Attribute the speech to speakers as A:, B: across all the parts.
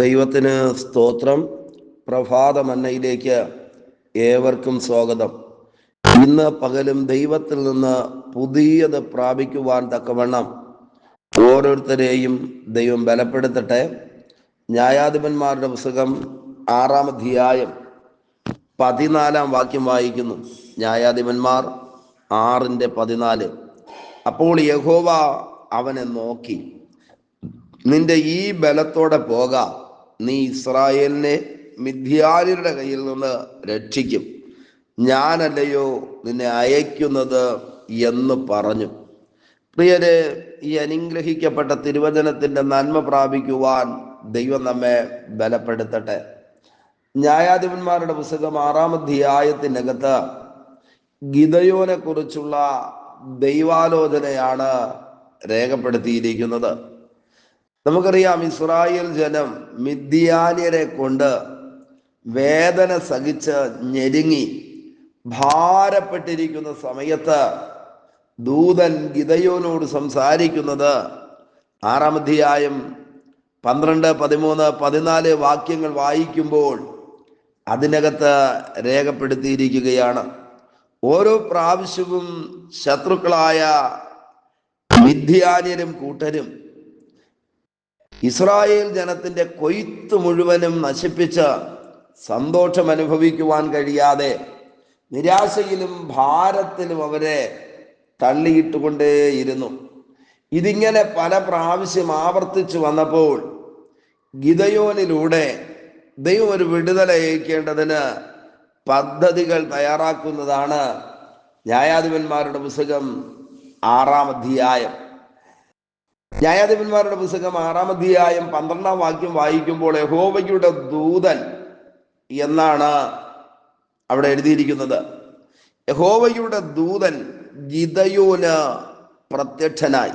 A: ദൈവത്തിന് സ്തോത്രം. പ്രഭാത മന്നയിലേക്ക് ഏവർക്കും സ്വാഗതം. ഇന്ന് പകലും ദൈവത്തിൽ നിന്ന് പുതിയത് പ്രാപിക്കുവാൻ തക്കവണ്ണം ഓരോരുത്തരെയും ദൈവം ബലപ്പെടുത്തട്ടെ. ന്യായാധിപന്മാരുടെ പുസ്തകം ആറാം അധ്യായം പതിനാലാം വാക്യം വായിക്കുന്നു. ന്യായാധിപന്മാർ ആറിന്റെ പതിനാല്. അപ്പോൾ യഹോവ അവനെ നോക്കി നിന്റെ ഈ ബലത്തോടെ പോക. നീ ഇസ്രായേലിനെ മിഥ്യാലിയുടെ കയ്യിൽ നിന്ന് രക്ഷിക്കും. ഞാനല്ലയോ നിന്നെ അയക്കുന്നത് എന്ന് പറഞ്ഞു. പ്രിയരെ ഈ അനുഗ്രഹിക്കപ്പെട്ട തിരുവചനത്തിന്റെ നന്മ പ്രാപിക്കുവാൻ ദൈവം നമ്മെ ബലപ്പെടുത്തട്ടെ. ന്യായാധിപന്മാരുടെ പുസ്തകം ആറാം അധ്യായത്തിനകത്ത് ഗിതയോനെ കുറിച്ചുള്ള ദൈവാലോചനയാണ് രേഖപ്പെടുത്തിയിരിക്കുന്നത്. നമുക്കറിയാം ഇസ്രായേൽ ജനം മിഥ്യാനിയരെ കൊണ്ട് വേദന സഹിച്ച് ഞെരുങ്ങി ഭാരപ്പെട്ടിരിക്കുന്ന സമയത്ത് ദൂതൻ ഗിതയോനോട് സംസാരിക്കുന്നത് ആറാം അധ്യായം പന്ത്രണ്ട് പതിമൂന്ന് പതിനാല് വാക്യങ്ങൾ വായിക്കുമ്പോൾ അതിനകത്ത് രേഖപ്പെടുത്തിയിരിക്കുകയാണ്. ഓരോ പ്രാവശ്യവും ശത്രുക്കളായ മിഥ്യാനിയരും കൂട്ടരും ഇസ്രായേൽ ജനത്തിന്റെ കൊയ്ത്ത് മുഴുവനും നശിപ്പിച്ച് സന്തോഷം അനുഭവിക്കുവാൻ കഴിയാതെ നിരാശയിലും ഭാരത്തിലും അവരെ തള്ളിയിട്ടുകൊണ്ടേയിരുന്നു. ഇതിങ്ങനെ പല പ്രാവശ്യം ആവർത്തിച്ചു വന്നപ്പോൾ ഗിതയോനിലൂടെ ദൈവം ഒരു വിടുതല അയക്കേണ്ടതിന് പദ്ധതികൾ തയ്യാറാക്കുന്നതാണ് ന്യായാധിപന്മാരുടെ പുസ്തകം ആറാം അധ്യായം. ന്യായാധിപന്മാരുടെ പുസ്തകം ആറാം അധ്യായം പന്ത്രണ്ടാം വാക്യം വായിക്കുമ്പോൾ യഹോവയുടെ ദൂതൻ എന്നാണ് അവിടെ എഴുതിയിരിക്കുന്നത്. യഹോവയുടെ ദൂതൻ ഗിതയോന് പ്രത്യക്ഷനായി.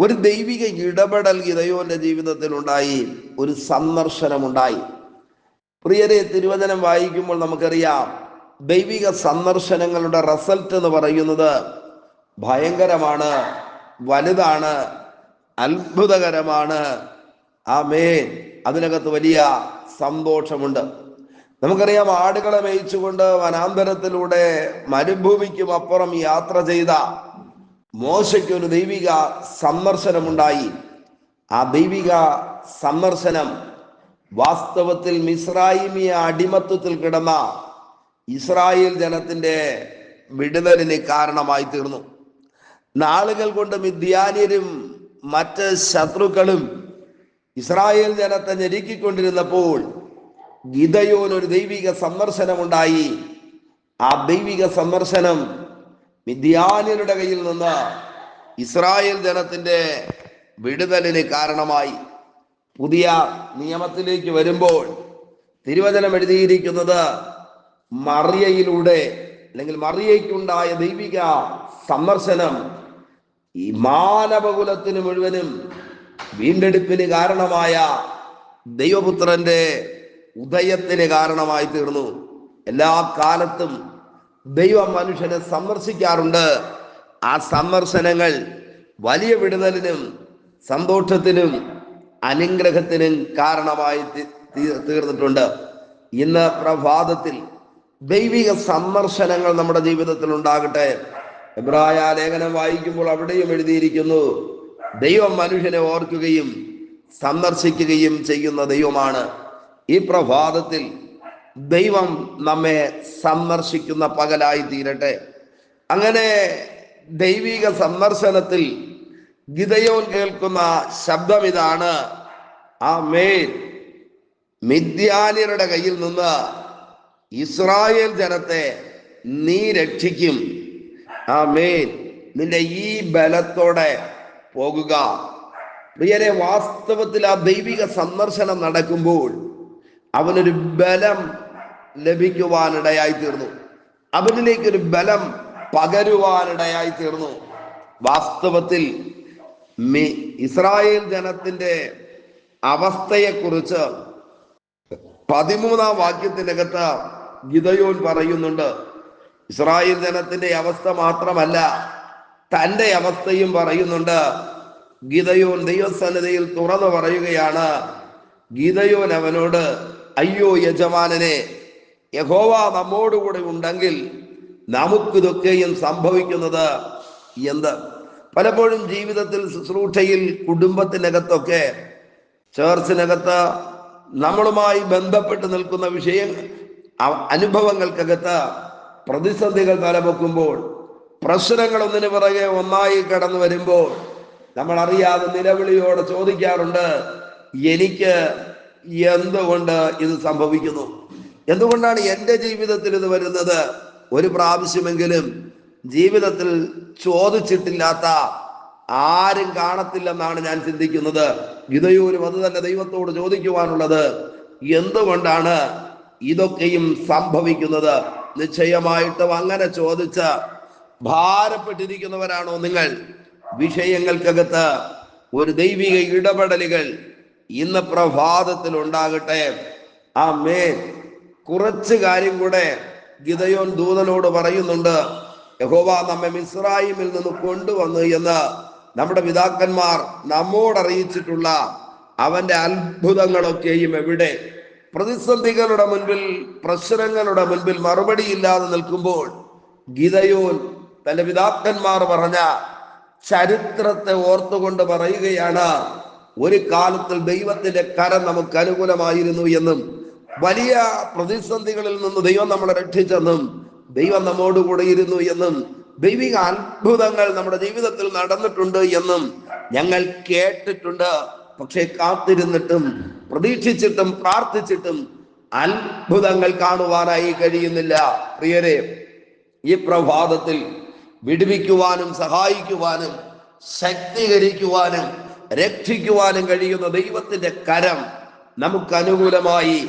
A: ഒരു ദൈവിക ഇടപെടൽ ഗിതയോന്റെ ജീവിതത്തിൽ ഉണ്ടായി ഒരു സന്ദർശനമുണ്ടായി. പ്രിയരെ തിരുവചനം വായിക്കുമ്പോൾ നമുക്കറിയാം ദൈവിക സന്ദർശനങ്ങളുടെ റിസൾട്ട് എന്ന് പറയുന്നത് ഭയങ്കരമാണ്. വലുതാണ് അത്ഭുതകരമാണ്. ആ മേൻ അതിനകത്ത് വലിയ സന്തോഷമുണ്ട്. നമുക്കറിയാം ആടുകളെ മേയിച്ചുകൊണ്ട് വനാന്തരത്തിലൂടെ മരുഭൂമിക്കും അപ്പുറം യാത്ര ചെയ്ത മോശയ്ക്ക് ഒരു ദൈവിക സന്ദർശനമുണ്ടായി. ആ ദൈവിക സന്ദർശനം വാസ്തവത്തിൽ മിസ്രായിമിയ അടിമത്വത്തിൽ കിടന്ന ഇസ്രായേൽ ജനത്തിന്റെ വിടുതലിന് കാരണമായി തീർന്നു. നാളുകൾ കൊണ്ട് മിഥ്യാനിയരും മറ്റ് ശത്രുക്കളും ഇസ്രായേൽ ജനത്തെ ഞെരുക്കിക്കൊണ്ടിരുന്നപ്പോൾ ഗീതയോൻ ഒരു ദൈവിക സന്ദർശനമുണ്ടായി. ആ ദൈവിക സന്ദർശനം മിഥ്യാനിയരുടെ കയ്യിൽ നിന്ന് ഇസ്രായേൽ ജനത്തിന്റെ വിടുതലിന് കാരണമായി. പുതിയ നിയമത്തിലേക്ക് വരുമ്പോൾ തിരുവചനം എഴുതിയിരിക്കുന്നത് മറിയയിലൂടെ അല്ലെങ്കിൽ മറിയയ്ക്കുണ്ടായ ദൈവിക സന്ദർശനം ഈ മാനവകുലത്തിന് മുഴുവനും വീണ്ടെടുപ്പിന് കാരണമായ ദൈവപുത്രന്റെ ഉദയത്തിന് കാരണമായി തീർന്നു. എല്ലാ കാലത്തും ദൈവം മനുഷ്യനെ സന്ദർശിക്കാറുണ്ട്. ആ സന്ദർശനങ്ങൾ വലിയ വിടുതലിനും സന്തോഷത്തിനും അനുഗ്രഹത്തിനും കാരണമായി തീർന്നിട്ടുണ്ട്. ഇന്ന് പ്രഭാതത്തിൽ ദൈവിക സന്ദർശനങ്ങൾ നമ്മുടെ ജീവിതത്തിൽ ഉണ്ടാകട്ടെ എബ്രായ ലേഖനം വായിക്കുമ്പോൾ അവിടെയും എഴുതിയിരിക്കുന്നു ദൈവം മനുഷ്യനെ ഓർക്കുകയും സന്ദർശിക്കുകയും ചെയ്യുന്ന ദൈവമാണ്. ഈ പ്രഭാതത്തിൽ ദൈവം നമ്മെ സന്ദർശിക്കുന്ന പകലായി തീരട്ടെ. അങ്ങനെ ദൈവിക സന്ദർശനത്തിൽ ഗിതയോൻ കേൾക്കുന്ന ശബ്ദം ഇതാണ് ആ മേൽ മിഥ്യാനിയരുടെ കയ്യിൽ നിന്ന് ഇസ്രായേൽ ജനത്തെ നീ രക്ഷിക്കും. ആ മേൻ നിന്റെ ഈ ബലത്തോടെ പോകുക. പ്രിയരെ വാസ്തവത്തിൽ ആ ദൈവിക സന്ദർശനം നടക്കുമ്പോൾ അവനൊരു ബലം ലഭിക്കുവാനിടയായി തീർന്നു അവനിലേക്ക് ഒരു ബലം പകരുവാനിടയായി തീർന്നു വാസ്തവത്തിൽ ഇസ്രായേൽ ജനത്തിന്റെ അവസ്ഥയെക്കുറിച്ച് പതിമൂന്നാം വാക്യത്തിനകത്ത് ഗിതയോൻ പറയുന്നുണ്ട്. ഇസ്രായേൽ ജനത്തിന്റെ അവസ്ഥ മാത്രമല്ല തന്റെ അവസ്ഥയും പറയുന്നുണ്ട്. ഗീതയോൻ ദൈവസന്നിധിയിൽ തുറന്നു പറയുകയാണ്. ഗീതയോൻ അവനോട് അയ്യോ യജമാനനെ യഹോവ നമ്മോടുകൂടെ ഉണ്ടെങ്കിൽ നമുക്കിതൊക്കെയും സംഭവിക്കുന്നത് എന്ത്? പലപ്പോഴും ജീവിതത്തിൽ ശുശ്രൂഷയിൽ കുടുംബത്തിനകത്തൊക്കെ ചേർച്ചിനകത്ത് നമ്മളുമായി ബന്ധപ്പെട്ട് നിൽക്കുന്ന വിഷയ അനുഭവങ്ങൾക്കകത്ത് പ്രതിസന്ധികൾ തലപൊക്കുമ്പോൾ പ്രശ്നങ്ങൾ ഒന്നിനു പിറകെ ഒന്നായി കടന്നു വരുമ്പോൾ നമ്മൾ അറിയാതെ നിലവിളിയോടെ ചോദിക്കാറുണ്ട് എനിക്ക് എന്തുകൊണ്ട് ഇത് സംഭവിക്കുന്നു? എന്തുകൊണ്ടാണ് എന്റെ ജീവിതത്തിൽ ഇത് വരുന്നത്? ഒരു പ്രാവശ്യമെങ്കിലും ജീവിതത്തിൽ ചോദിച്ചിട്ടില്ലാത്ത ആരും കാണത്തില്ലെന്നാണ് ഞാൻ ചിന്തിക്കുന്നത്. ഗീതയോരും അത് തന്നെ ദൈവത്തോട് ചോദിക്കുവാനുള്ളത് എന്തുകൊണ്ടാണ് ഇതൊക്കെയും സംഭവിക്കുന്നത്? നിശ്ചയമായിട്ടും അങ്ങനെ ചോദിച്ച ഭാരപ്പെട്ടിരിക്കുന്നവരാണോ നിങ്ങൾ? വിഷയങ്ങൾക്കകത്ത് ഒരു ദൈവിക ഇടപെടലുകൾ ഇന്ന് പ്രഭാതത്തിൽ ഉണ്ടാകട്ടെ ആ മേ കുറച്ച് കാര്യം കൂടെ ഗിതയോൻ ദൂതനോട് പറയുന്നുണ്ട്. യഹോവ നമ്മെ മിസ്രായിമിൽ നിന്ന് കൊണ്ടുവന്നു എന്ന് നമ്മുടെ പിതാക്കന്മാർ നമ്മോട് അറിയിച്ചിട്ടുള്ള അവന്റെ അത്ഭുതങ്ങളൊക്കെയും എവിടെ? പ്രതിസന്ധികളുടെ മുൻപിൽ പ്രശ്നങ്ങളുടെ മുൻപിൽ മറുപടിയില്ലാതെ നിൽക്കുമ്പോൾ ഗീതയോൻ തന്റെ പിതാക്കന്മാർ പറഞ്ഞ ചരിത്രത്തെ ഓർത്തുകൊണ്ട് പറയുകയാണ് ഒരു കാലത്തിൽ ദൈവത്തിന്റെ കരം നമുക്ക് അനുകൂലമായിരുന്നു എന്നും വലിയ പ്രതിസന്ധികളിൽ നിന്ന് ദൈവം നമ്മളെ രക്ഷിച്ചെന്നും ദൈവം നമ്മോടുകൂടെ ഇരുന്നു എന്നും ദൈവിക അത്ഭുതങ്ങൾ നമ്മുടെ ജീവിതത്തിൽ നടന്നിട്ടുണ്ട് എന്നും ഞങ്ങൾ കേട്ടിട്ടുണ്ട്. പക്ഷെ കാത്തിരുന്നിട്ടും പ്രതീക്ഷിച്ചിട്ടും പ്രാർത്ഥിച്ചിട്ടും അത്ഭുതങ്ങൾ കാണുവാനായി കഴിയുന്നില്ല. പ്രിയരെ ഈ പ്രഭാതത്തിൽ വിടുവിക്കുവാനും സഹായിക്കുവാനും ശക്തീകരിക്കുവാനും രക്ഷിക്കുവാനും കഴിയുന്ന ദൈവത്തിന്റെ കരം നമുക്ക് അനുകൂലമായി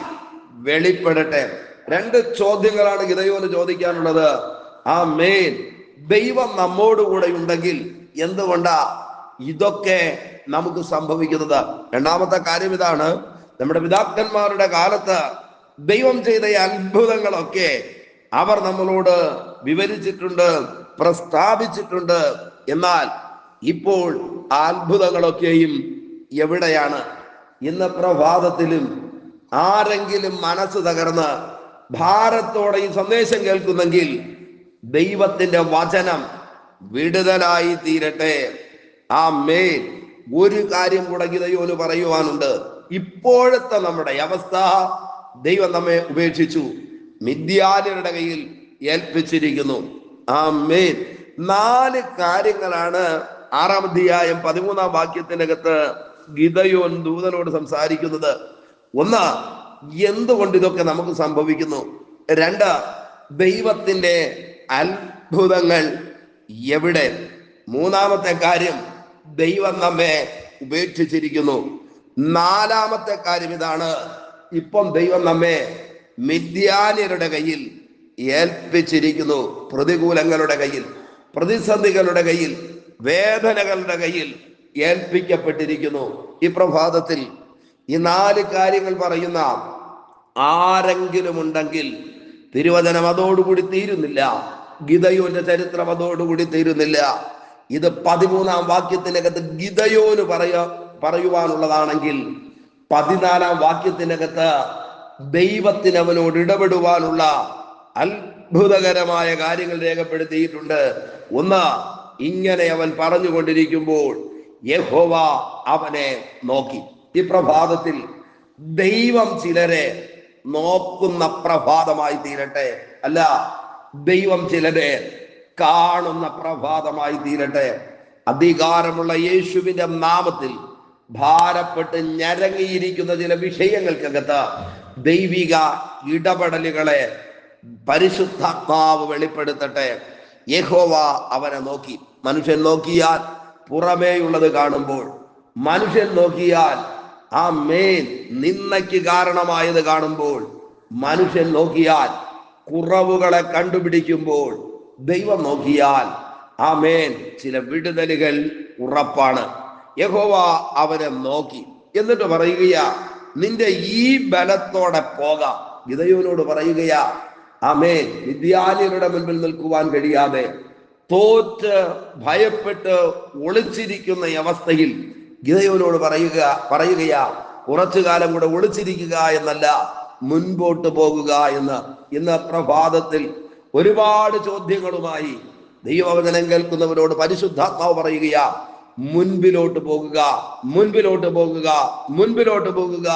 A: വെളിപ്പെടട്ടെ. രണ്ട് ചോദ്യങ്ങളാണ് ഗിതയോന് ചോദിക്കാനുള്ളത്. ആ മേൻ ദൈവം നമ്മോടുകൂടെ ഉണ്ടെങ്കിൽ എന്തുകൊണ്ടാ ഇതൊക്കെ നമുക്ക് സംഭവിക്കുന്നത്? രണ്ടാമത്തെ കാര്യം ഇതാണ്. നമ്മുടെ പിതാക്കന്മാരുടെ കാലത്ത് ദൈവം ചെയ്ത അത്ഭുതങ്ങളൊക്കെ അവർ നമ്മളോട് വിവരിച്ചിട്ടുണ്ട് പ്രസ്താവിച്ചിട്ടുണ്ട്. എന്നാൽ ഇപ്പോൾ ആ അത്ഭുതങ്ങളൊക്കെയും എവിടെയാണ്? ഇന്ന് പ്രഭാതത്തിലും ആരെങ്കിലും മനസ്സ് തകർന്ന് ഭാരത്തോടെ ഈ സന്ദേശം കേൾക്കുന്നെങ്കിൽ ദൈവത്തിന്റെ വചനം വിടുതലായി തീരട്ടെ. ആ മേൽ ഒരു കാര്യം കൂടെ ഗീതയോന് പറയുവാനുണ്ട്. ഇപ്പോഴത്തെ നമ്മുടെ അവസ്ഥ ദൈവം നമ്മെ ഉപേക്ഷിച്ചു. മിഥ്യാലയുടെ കയ്യിൽ ഏൽപ്പിച്ചിരിക്കുന്നു. ആ മേൽ നാല് കാര്യങ്ങളാണ് ആറാം അധ്യായം പതിമൂന്നാം വാക്യത്തിനകത്ത് ഗീതയോൻ ദൂതനോട് സംസാരിക്കുന്നത്. ഒന്ന് എന്തുകൊണ്ട് ഇതൊക്കെ നമുക്ക് സംഭവിക്കുന്നു? രണ്ട് ദൈവത്തിന്റെ അത്ഭുതങ്ങൾ എവിടെ? മൂന്നാമത്തെ കാര്യം ദൈവം നമ്മെ ഉപേക്ഷിച്ചിരിക്കുന്നു. നാലാമത്തെ കാര്യം ഇതാണ്. ഇപ്പം ദൈവം നമ്മെ മിഥ്യാന്യരുടെ കയ്യിൽ ഏൽപ്പിച്ചിരിക്കുന്നു. പ്രതികൂലങ്ങളുടെ കയ്യിൽ പ്രതിസന്ധികളുടെ കയ്യിൽ വേദനകളുടെ കയ്യിൽ ഏൽപ്പിക്കപ്പെട്ടിരിക്കുന്നു. ഈ പ്രഭാതത്തിൽ ഈ നാല് കാര്യങ്ങൾ പറയുന്ന ആരെങ്കിലും ഉണ്ടെങ്കിൽ തിരുവചനം അതോടുകൂടി തീരുന്നില്ല. ഗിതയോന്റെ ചരിത്രം അതോടുകൂടി തീരുന്നില്ല. ഇത് പതിമൂന്നാം വാക്യത്തിനകത്ത് ഗിതയോന് പറയ. പറയുവാനുള്ളതാണെങ്കിൽ പതിനാലാം വാക്യത്തിനകത്ത് ദൈവത്തിന് അവനോട് ഇടപെടുവാനുള്ള അത്ഭുതകരമായ കാര്യങ്ങൾ രേഖപ്പെടുത്തിയിട്ടുണ്ട്. ഒന്ന് ഇങ്ങനെ അവൻ പറഞ്ഞുകൊണ്ടിരിക്കുമ്പോൾ യഹോവ അവനെ നോക്കി. ഈ പ്രഭാതത്തിൽ ദൈവം ചിലരെ നോക്കുന്ന പ്രഭാതമായി തീരട്ടെ. അല്ല ദൈവം ചിലരെ കാണുന്ന പ്രഭാതമായി തീരട്ടെ. അധികാരമുള്ള യേശുവിന്റെ നാമത്തിൽ ഭാരപ്പെട്ട് ഞരങ്ങിയിരിക്കുന്ന ചില വിഷയങ്ങൾക്കകത്ത് ദൈവിക ഇടപെടലുകളെ പരിശുദ്ധാത്മാവ് വെളിപ്പെടുത്തട്ടെ. യഹോവ അവനെ നോക്കി. മനുഷ്യൻ നോക്കിയാൽ പുറമേയുള്ളത് കാണുമ്പോൾ മനുഷ്യൻ നോക്കിയാൽ ആ മേൽ നിന്നയ്ക്ക് കാരണമായത് കാണുമ്പോൾ മനുഷ്യൻ നോക്കിയാൽ കുറവുകളെ കണ്ടുപിടിക്കുമ്പോൾ ദൈവം നോക്കിയാൽ ആ മേൻ ചില വിടുതലുകൾ ഉറപ്പാണ്. യഹോവ അവനെ നോക്കി. എന്നിട്ട് പറയുകയാ നിന്റെ ഈ ബലത്തോടെ പോകാം. ഗിതയോനോട് പറയുകയാ അമേ വിദ്യാലയരുടെ മുൻപിൽ നിൽക്കുവാൻ കഴിയാതെ തോറ്റ് ഭയപ്പെട്ട് ഒളിച്ചിരിക്കുന്ന അവസ്ഥയിൽ ഗിതയോനോട് പറയുക പറയുകയാ കുറച്ചു കാലം കൂടെ ഒളിച്ചിരിക്കുക എന്നല്ല മുൻപോട്ട് പോകുക എന്ന്. ഇന്ന് പ്രഭാതത്തിൽ ഒരുപാട് ചോദ്യങ്ങളുമായി ദൈവവചനം കേൾക്കുന്നവരോട് പരിശുദ്ധാത്മാവ് പറയുകയാ മുൻപിലോട്ട് പോകുക മുൻപിലോട്ട് പോകുക മുൻപിലോട്ട് പോകുക.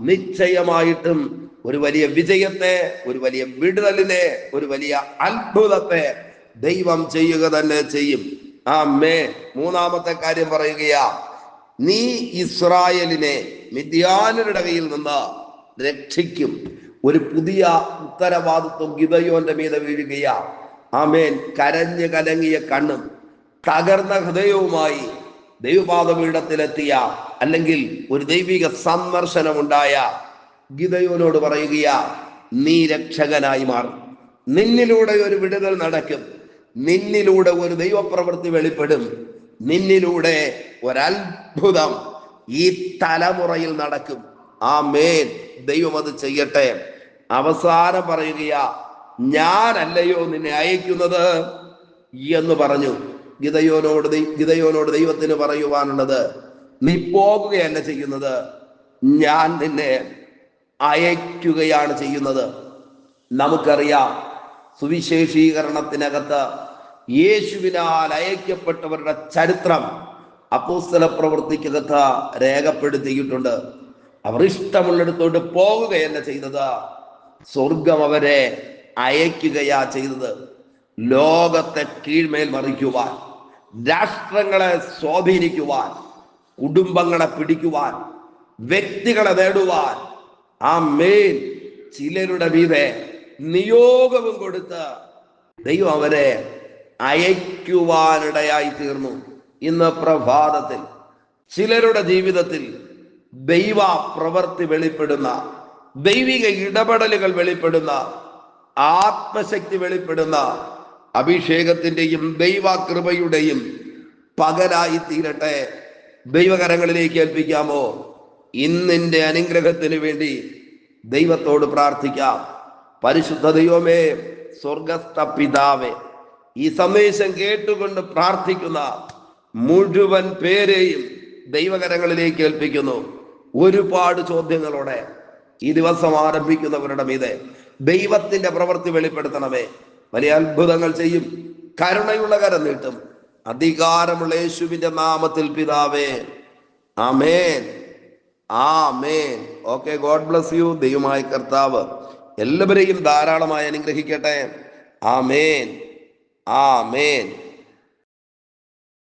A: നിശ്ചയമായിട്ടും ഒരു വലിയ വിജയത്തെ ഒരു വലിയ വിടുതലിനെ ഒരു വലിയ അത്ഭുതത്തെ ദൈവം ചെയ്യുക തന്നെ ചെയ്യും. ആ മേ മൂന്നാമത്തെ കാര്യം പറയുകയാ നീ ഇസ്രായേലിനെ മിഥ്യാനരുടെ കയ്യിൽ നിന്ന് രക്ഷിക്കും. ഒരു പുതിയ ഉത്തരവാദിത്വം ഗിതയോന്റെ മീത വീഴുകയാ. ആമേൻ. കരഞ്ഞു കലങ്ങിയ കണ്ണും തകർന്ന ഹൃദയവുമായി ദൈവപാദപീഠത്തിലെത്തിയ അല്ലെങ്കിൽ ഒരു ദൈവിക സന്ദർശനമുണ്ടായ ഗിതയോനോട് പറയുകയാ നീ രക്ഷകനായി മാറും. നിന്നിലൂടെ ഒരു വിടുതൽ നടക്കും. നിന്നിലൂടെ ഒരു ദൈവപ്രവൃത്തി വെളിപ്പെടും. നിന്നിലൂടെ ഒരത്ഭുതം ഈ തലമുറയിൽ നടക്കും. ആ മേൻ ദൈവം അത് ചെയ്യട്ടെ. അവസാനം പറയുകയാ ഞാനല്ലയോ നിന്നെ അയക്കുന്നത്? എന്ന് പറഞ്ഞു. ഗിതയോനോട് ഗിതയോനോട് ദൈവത്തിന് പറയുവാനുള്ളത് നീ പോകുകയല്ല ചെയ്യുന്നത്. ഞാൻ നിന്നെ അയക്കുകയാണ് ചെയ്യുന്നത്. നമുക്കറിയാം സുവിശേഷീകരണത്തിനകത്ത് യേശുവിനാൽ അയക്കപ്പെട്ടവരുടെ ചരിത്രം അപ്പോസ്തല പ്രവൃത്തിക്കകത്ത് രേഖപ്പെടുത്തിയിട്ടുണ്ട്. അവർ ഇഷ്ടമുള്ളിടത്തോട്ട് പോകുകയല്ല ചെയ്തത് സ്വർഗം അവരെ അയക്കുകയാ ചെയ്തത് ലോകത്തെ കീഴ്മേൽ മറിക്കുവാൻ രാഷ്ട്രങ്ങളെ സ്വാധീനിക്കുവാൻ കുടുംബങ്ങളെ പിടിക്കുവാൻ വ്യക്തികളെ നേടുവാൻ ആ മേൽ ചിലരുടെ മീതെ നിയോഗവും കൊടുത്ത് ദൈവം അവരെ അയക്കുവാനിടയായി തീർന്നു. ഇന്ന് പ്രഭാതത്തിൽ ചിലരുടെ ജീവിതത്തിൽ ദൈവ പ്രവർത്തി വെളിപ്പെടുന്ന ദൈവിക ഇടപെടലുകൾ വെളിപ്പെടുന്ന ആത്മശക്തി വെളിപ്പെടുന്ന അഭിഷേകത്തിന്റെയും ദൈവകൃപയുടെയും പകലായി തീരട്ടെ. ദൈവകരങ്ങളിലേക്ക് ഏൽപ്പിക്കാമോ? ഇന്നിന്റെ അനുഗ്രഹത്തിന് വേണ്ടി ദൈവത്തോട് പ്രാർത്ഥിക്കാം. പരിശുദ്ധ ദൈവമേ സ്വർഗസ്ഥ പിതാവേ ഈ സന്ദേശം കേട്ടുകൊണ്ട് പ്രാർത്ഥിക്കുന്ന മുഴുവൻ പേരെയും ദൈവകരങ്ങളിലേക്ക് ഏൽപ്പിക്കുന്നു. ഒരുപാട് ചോദ്യങ്ങളോടെ ഈ ദിവസം ആരംഭിക്കുന്നവരുടെ മീതെ ദൈവത്തിന്റെ പ്രവൃത്തി വെളിപ്പെടുത്തണമേ. വലിയ അത്ഭുതങ്ങൾ ചെയ്യും. കരുണയുള്ള കരം നീട്ടും. അധികാരമുള്ള യേശുവിന്റെ നാമത്തിൽ പിതാവേ. ആമേൻ. ആമേൻ. Okay God bless you. ദൈവമായ കർത്താവ് എല്ലാവരെയും ധാരാളമായി അനുഗ്രഹിക്കട്ടെ. ആമേൻ. ആമേൻ.